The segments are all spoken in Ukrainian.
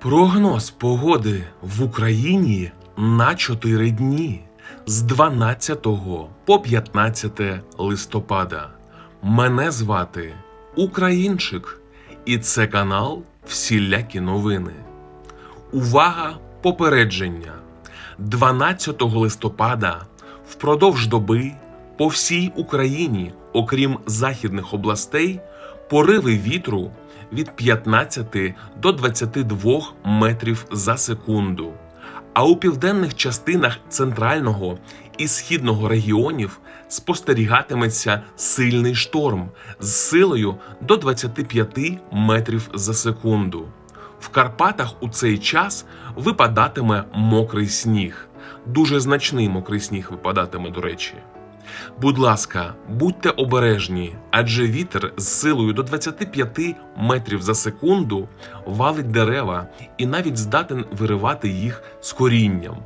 Прогноз погоди в Україні на 4 дні з 12 по 15 листопада. Мене звати Українчик, і це канал Всілякі новини. Увага! Попередження! 12 листопада впродовж доби по всій Україні, окрім західних областей, пориви вітру від 15 до 22 метрів за секунду. А у південних частинах центрального і східного регіонів спостерігатиметься сильний шторм з силою до 25 метрів за секунду. В Карпатах у цей час випадатиме мокрий сніг. Дуже значний мокрий сніг випадатиме, до речі. Будь ласка, будьте обережні, адже вітер з силою до 25 метрів за секунду валить дерева і навіть здатен виривати їх з корінням.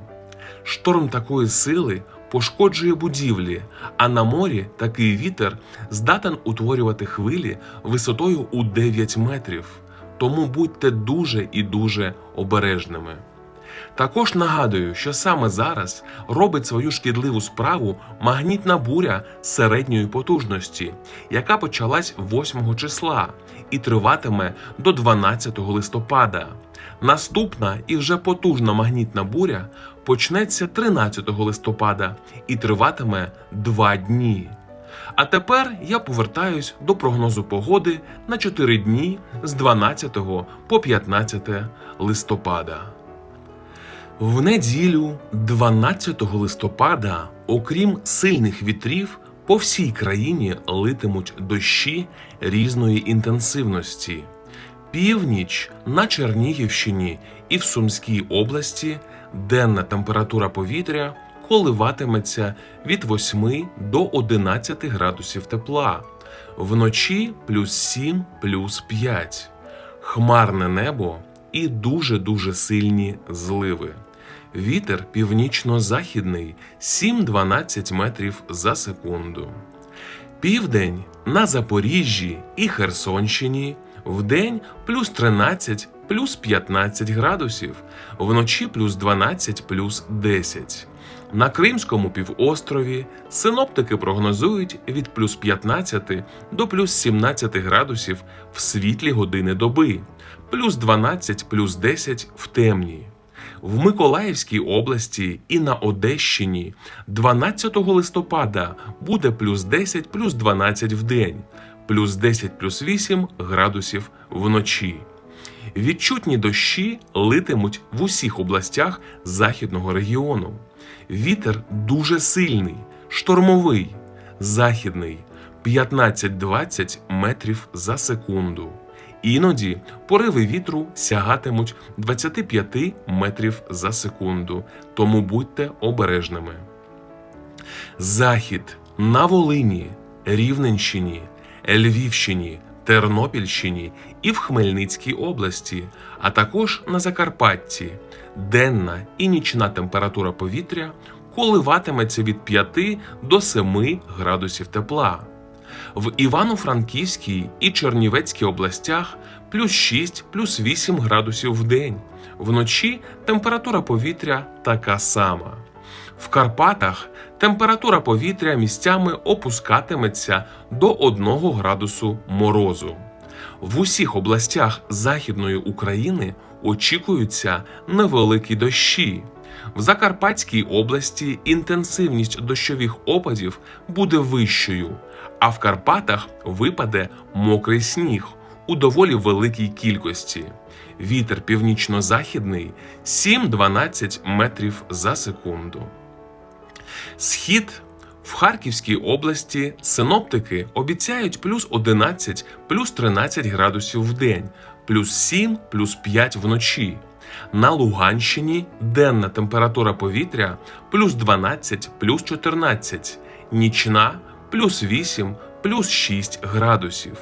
Шторм такої сили пошкоджує будівлі, а на морі такий вітер здатен утворювати хвилі висотою у 9 метрів. Тому будьте дуже і дуже обережними. Також нагадую, що саме зараз робить свою шкідливу справу магнітна буря середньої потужності, яка почалась 8 числа і триватиме до 12 листопада. Наступна і вже потужна магнітна буря почнеться 13 листопада і триватиме 2 дні. А тепер я повертаюсь до прогнозу погоди на 4 дні з 12 по 15 листопада. В неділю, 12 листопада, окрім сильних вітрів, по всій країні литимуть дощі різної інтенсивності. Північ на Чернігівщині і в Сумській області денна температура повітря коливатиметься від 8 до 11 градусів тепла, вночі плюс 7, плюс 5, хмарне небо і дуже-дуже сильні зливи. Вітер північно-західний 7-12 метрів за секунду. Південь на Запоріжжі і Херсонщині вдень плюс 13 плюс 15 градусів, вночі плюс 12 плюс 10. На Кримському півострові синоптики прогнозують від плюс 15 до плюс 17 градусів в світлі години доби, плюс 12 плюс 10 в темні. В Миколаївській області і на Одещині 12 листопада буде плюс 10 плюс 12 в день, плюс 10 плюс 8 градусів вночі. Відчутні дощі литимуть в усіх областях західного регіону. Вітер дуже сильний, штормовий, західний 15-20 метрів за секунду. Іноді пориви вітру сягатимуть 25 метрів за секунду, тому будьте обережними. Захід на Волині, Рівненщині, Львівщині, Тернопільщині і в Хмельницькій області, а також на Закарпатті. Денна і нічна температура повітря коливатиметься від 5 до 7 градусів тепла. В Івано-Франківській і Чернівецькій областях плюс 6 плюс 8 градусів в день. Вночі температура повітря така сама. В Карпатах температура повітря місцями опускатиметься до 1 градусу морозу. В усіх областях Західної України очікуються невеликі дощі. В Закарпатській області інтенсивність дощових опадів буде вищою, а в Карпатах випаде мокрий сніг у доволі великій кількості. Вітер північно-західний 7-12 метрів за секунду. Схід в Харківській області синоптики обіцяють плюс 11, плюс 13 градусів в день, плюс 7, плюс 5 вночі. На Луганщині денна температура повітря плюс 12, плюс 14, нічна плюс 8, плюс 6 градусів.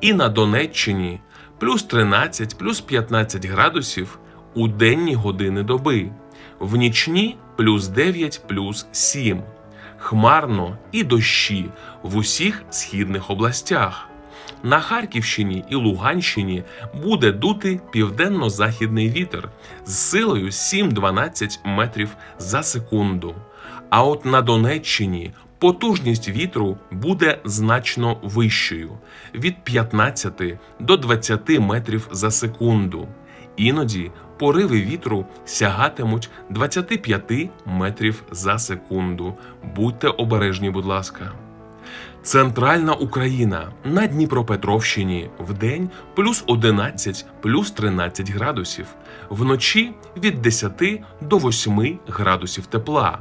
І на Донеччині плюс 13, плюс 15 градусів у денні години доби, в нічні плюс 9, плюс 7. Хмарно і дощі в усіх східних областях. На Харківщині і Луганщині буде дути південно-західний вітер з силою 7-12 метрів за секунду. А от на Донеччині потужність вітру буде значно вищою від 15 до 20 метрів за секунду. Іноді пориви вітру сягатимуть 25 метрів за секунду. Будьте обережні, будь ласка. Центральна Україна на Дніпропетровщині вдень плюс 11 плюс 13 градусів, вночі від 10 до 8 градусів тепла.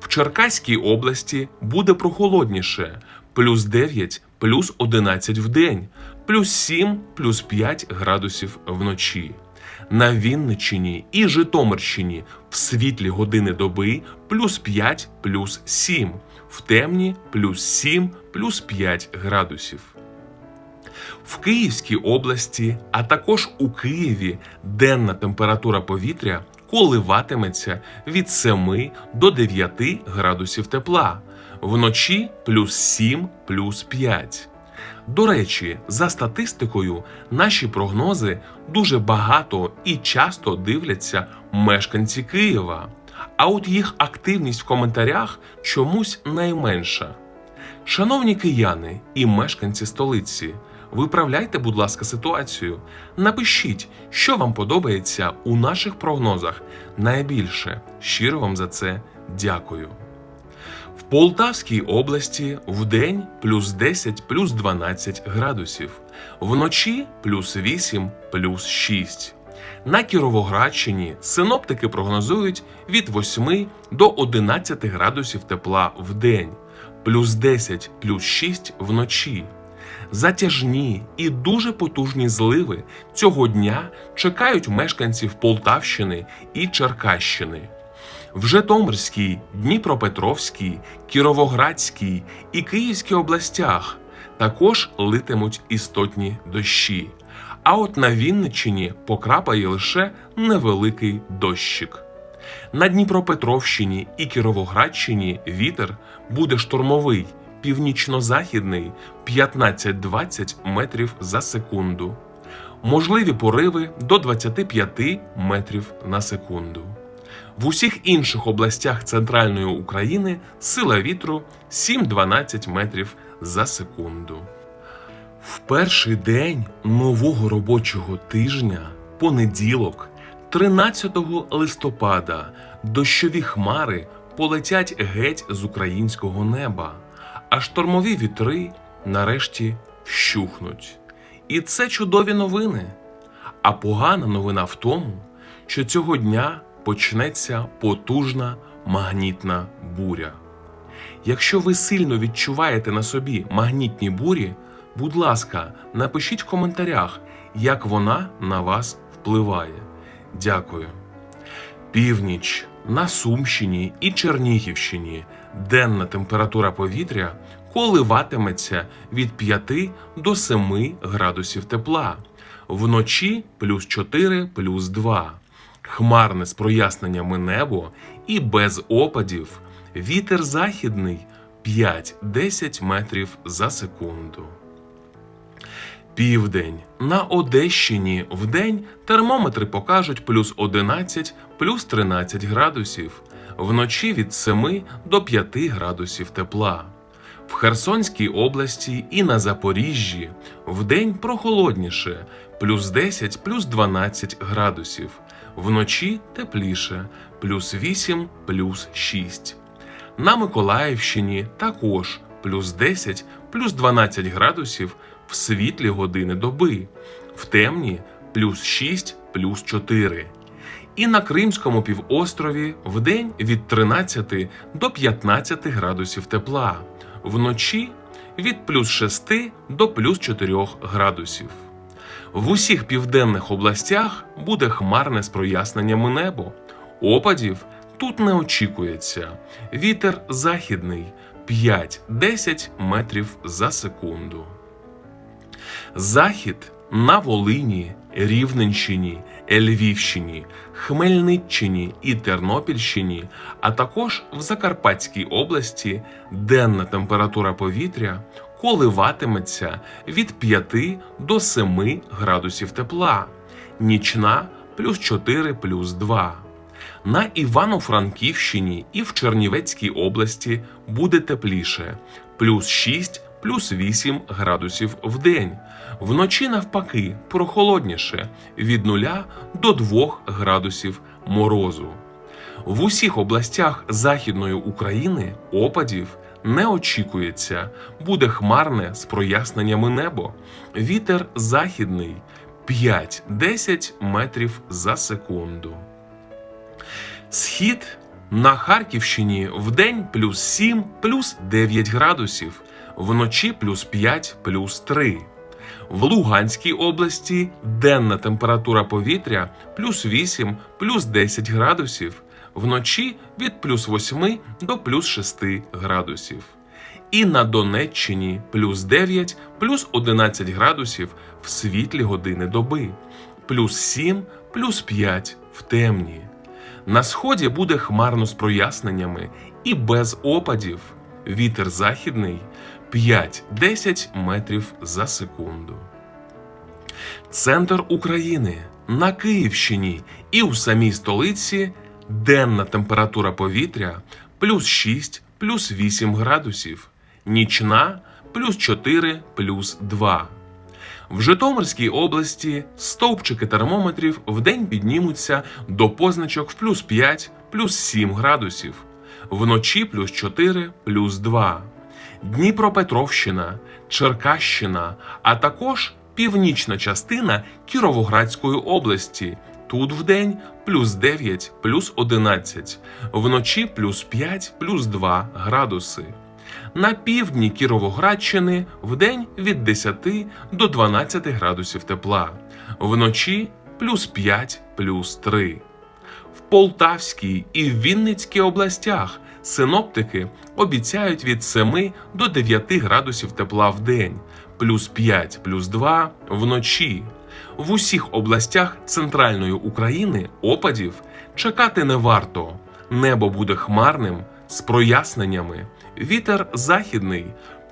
В Черкаській області буде прохолодніше плюс 9 плюс 11 вдень, плюс 7 плюс 5 градусів вночі. На Вінниччині і Житомирщині в світлі години доби плюс 5 плюс 7, в темні плюс 7 плюс 5 градусів. В Київській області, а також у Києві денна температура повітря коливатиметься від 7 до 9 градусів тепла, вночі плюс 7 плюс 5. До речі, за статистикою, наші прогнози дуже багато і часто дивляться мешканці Києва. А от їх активність в коментарях чомусь найменша. Шановні кияни і мешканці столиці, виправляйте, будь ласка, ситуацію. Напишіть, що вам подобається у наших прогнозах найбільше. Щиро вам за це дякую. В Полтавській області вдень плюс 10 плюс 12 градусів, вночі плюс 8 плюс 6. На Кіровоградщині синоптики прогнозують від 8 до 11 градусів тепла в день, плюс 10 плюс 6 вночі. Затяжні і дуже потужні зливи цього дня чекають мешканців Полтавщини і Черкащини. В Житомирській, Дніпропетровській, Кіровоградській і Київській областях також литимуть істотні дощі. А от на Вінниччині покрапає лише невеликий дощик. На Дніпропетровщині і Кіровоградщині вітер буде штормовий, північно-західний 15-20 метрів за секунду. Можливі пориви до 25 метрів на секунду. В усіх інших областях центральної України сила вітру 7-12 метрів за секунду. В перший день нового робочого тижня, понеділок, 13 листопада, дощові хмари полетять геть з українського неба, а штормові вітри нарешті вщухнуть. І це чудові новини. А погана новина в тому, що цього дня почнеться потужна магнітна буря. Якщо ви сильно відчуваєте на собі магнітні бурі, будь ласка, напишіть в коментарях, як вона на вас впливає. Дякую. Північ на Сумщині і Чернігівщині денна температура повітря коливатиметься від 5 до 7 градусів тепла, вночі плюс 4 плюс 2. Хмарне з проясненнями небо і без опадів. Вітер західний 5-10 метрів за секунду. Південь на Одещині вдень термометри покажуть плюс 11, плюс 13 градусів, вночі від 7 до 5 градусів тепла. В Херсонській області і на Запоріжжі вдень прохолодніше плюс 10, плюс 12 градусів, вночі тепліше плюс 8, плюс 6. На Миколаївщині також плюс 10, плюс 12 градусів в світлі години доби, в темні плюс 6, плюс 4. І на Кримському півострові вдень від 13 до 15 градусів тепла, вночі від плюс 6 до плюс 4 градусів. В усіх південних областях буде хмарне з проясненнями небо. Опадів тут не очікується. Вітер західний 5-10 метрів за секунду. Захід на Волині, Рівненщині, Львівщині, Хмельниччині і Тернопільщині, а також в Закарпатській області денна температура повітря коливатиметься від 5 до 7 градусів тепла, нічна плюс 4 плюс 2. На Івано-Франківщині і в Чернівецькій області буде тепліше плюс 6 плюс 8 градусів в день. Вночі навпаки прохолодніше від 0 до 2 градусів морозу. В усіх областях Західної України опадів не очікується. Буде хмарне з проясненнями небо. Вітер західний 5-10 метрів за секунду. Схід на Харківщині вдень плюс 7 плюс 9 градусів, вночі плюс 5 плюс 3. В Луганській області денна температура повітря плюс 8 плюс 10 градусів, вночі від плюс 8 до плюс 6 градусів. І на Донеччині плюс 9 плюс 11 градусів в світлі години доби, плюс 7 плюс 5 в темні. На сході буде хмарно з проясненнями і без опадів. Вітер західний 5-10 метрів за секунду. Центр України на Київщині і у самій столиці денна температура повітря плюс 6 плюс 8 градусів, нічна плюс 4 плюс 2. В Житомирській області стовпчики термометрів вдень піднімуться до позначок в плюс 5, плюс 7 градусів, вночі плюс 4, плюс 2. Дніпропетровщина, Черкащина, а також північна частина Кіровоградської області. Тут вдень плюс 9, плюс 11, вночі плюс 5, плюс 2 градуси. На півдні Кіровоградщини вдень від 10 до 12 градусів тепла, вночі плюс 5 плюс 3. В Полтавській і Вінницькій областях синоптики обіцяють від 7 до 9 градусів тепла в день, плюс 5 плюс 2 вночі. В усіх областях центральної України опадів чекати не варто. Небо буде хмарним з проясненнями. Вітер західний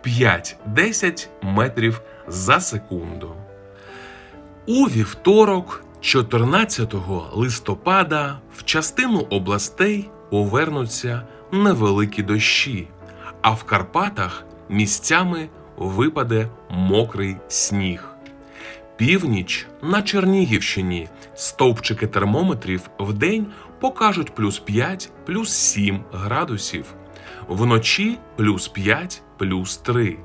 5-10 метрів за секунду. У вівторок, 14 листопада, в частину областей повернуться невеликі дощі, а в Карпатах місцями випаде мокрий сніг. Північ на Чернігівщині стовпчики термометрів вдень покажуть плюс 5, плюс 7 градусів, вночі плюс 5, плюс 3.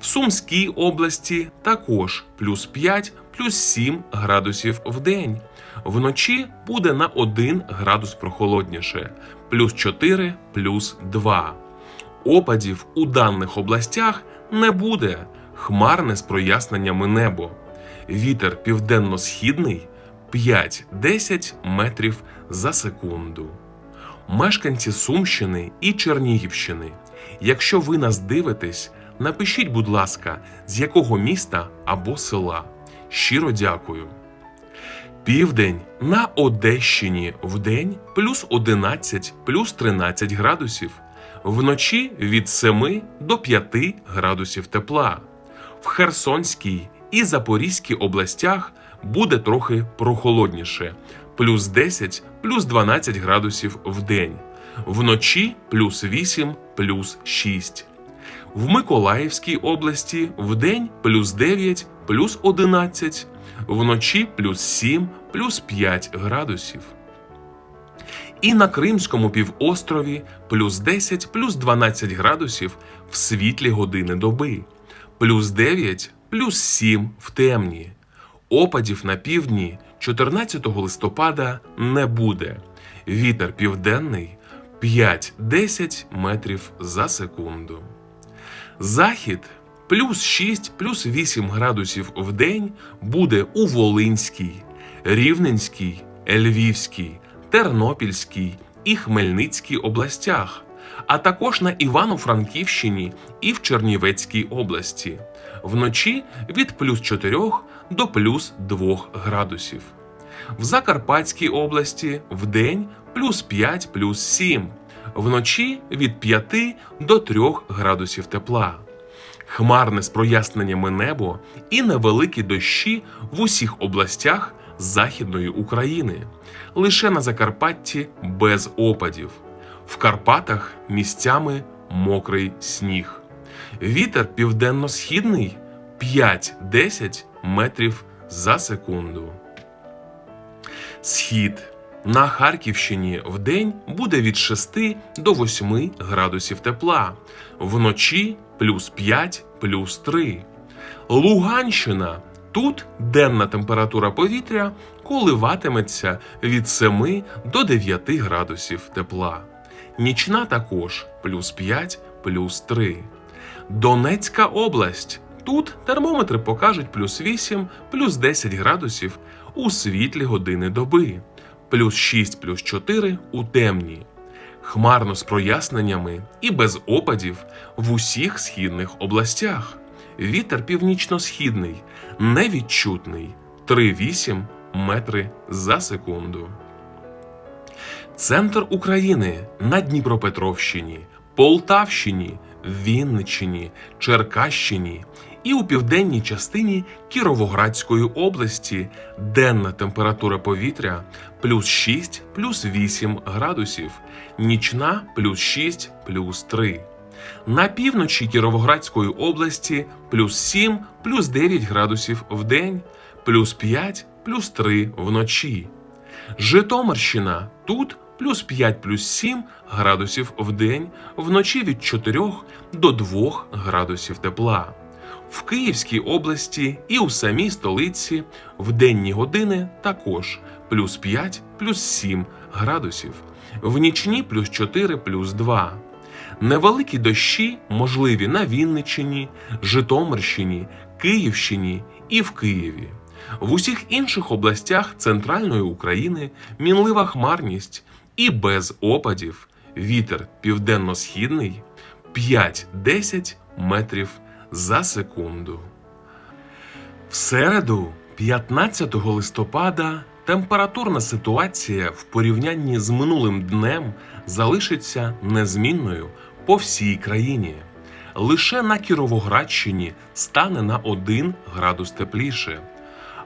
В Сумській області також плюс 5, плюс 7 градусів в день. Вночі буде на 1 градус прохолодніше, плюс 4, плюс 2. Опадів у даних областях не буде. Хмарне з проясненнями небо. Вітер південно-східний 5-10 метрів за секунду. Мешканці Сумщини і Чернігівщини. Якщо ви нас дивитесь, напишіть, будь ласка, з якого міста або села. Щиро дякую. Південь на Одещині вдень плюс 11 плюс 13 градусів, вночі від 7 до 5 градусів тепла. В Херсонській і Запорізькій областях буде трохи прохолодніше плюс 10 плюс 12 градусів в день, вночі плюс 8 плюс 6. В Миколаївській області вдень плюс 9 плюс 11, вночі плюс 7 плюс 5 градусів. І на Кримському півострові плюс 10 плюс 12 градусів в світлі години доби, плюс 9 плюс 7 в темні. Опадів на півдні 14 листопада не буде. Вітер південний 5-10 метрів за секунду. Захід плюс 6 плюс 8 градусів в день буде у Волинській, Рівненській, Львівській, Тернопільській і Хмельницькій областях, а також на Івано-Франківщині і в Чернівецькій області. Вночі від плюс 4 до плюс 2 градусів. В Закарпатській області вдень плюс 5 плюс 7, вночі від 5 до 3 градусів тепла. Хмарне з проясненнями небо і невеликі дощі в усіх областях Західної України, лише на Закарпатті без опадів. В Карпатах місцями мокрий сніг. Вітер південно-східний 5-10 метрів за секунду. Схід на Харківщині в день буде від 6 до 8 градусів тепла, вночі плюс 5, плюс 3. Луганщина тут денна температура повітря коливатиметься від 7 до 9 градусів тепла. Нічна також плюс 5, плюс 3. Донецька область. Тут термометри покажуть плюс 8, плюс 10 градусів у світлі години доби, плюс 6, плюс 4 у темні. Хмарно з проясненнями і без опадів в усіх східних областях. Вітер північно-східний, невідчутний 3,8 метри за секунду. Центр України на Дніпропетровщині, Полтавщині, Вінниччині, Черкащині і у південній частині Кіровоградської області денна температура повітря плюс 6 плюс 8 градусів, нічна плюс 6 плюс 3. На півночі Кіровоградської області плюс 7 плюс 9 градусів в день, плюс 5 плюс 3 вночі. Житомирщина тут плюс 5 плюс 7 градусів в день, вночі від 4 до 2 градусів тепла. В Київській області і у самій столиці в денні години також плюс 5 плюс 7 градусів, в нічні плюс 4 плюс 2. Невеликі дощі можливі на Вінниччині, Житомирщині, Київщині і в Києві. В усіх інших областях центральної України мінлива хмарність і без опадів. Вітер південно-східний 5-10 метрів за секунду. В середу, 15 листопада, температурна ситуація в порівнянні з минулим днем залишиться незмінною по всій країні. Лише на Кіровоградщині стане на 1 градус тепліше.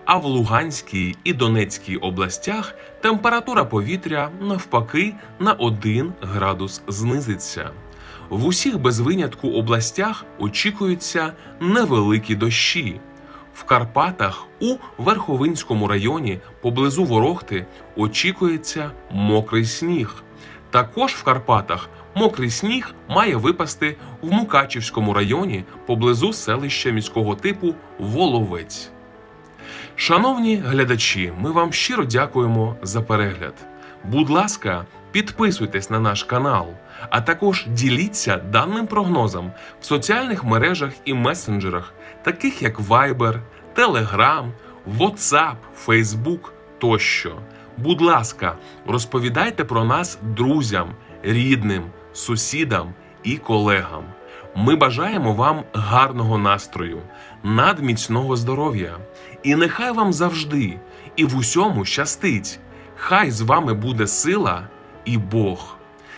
А в Луганській і Донецькій областях температура повітря навпаки на 1 градус знизиться. В усіх без винятку областях очікуються невеликі дощі. В Карпатах у Верховинському районі поблизу Ворохти очікується мокрий сніг. Також в Карпатах мокрий сніг має випасти в Мукачівському районі поблизу селища міського типу Воловець. Шановні глядачі, ми вам щиро дякуємо за перегляд. Будь ласка, підписуйтесь на наш канал, а також діліться даним прогнозом в соціальних мережах і месенджерах, таких як Viber, Telegram, WhatsApp, Facebook тощо. Будь ласка, розповідайте про нас друзям, рідним, сусідам і колегам. Ми бажаємо вам гарного настрою, надміцного здоров'я, і нехай вам завжди і в усьому щастить. Хай з вами буде сила і Бог.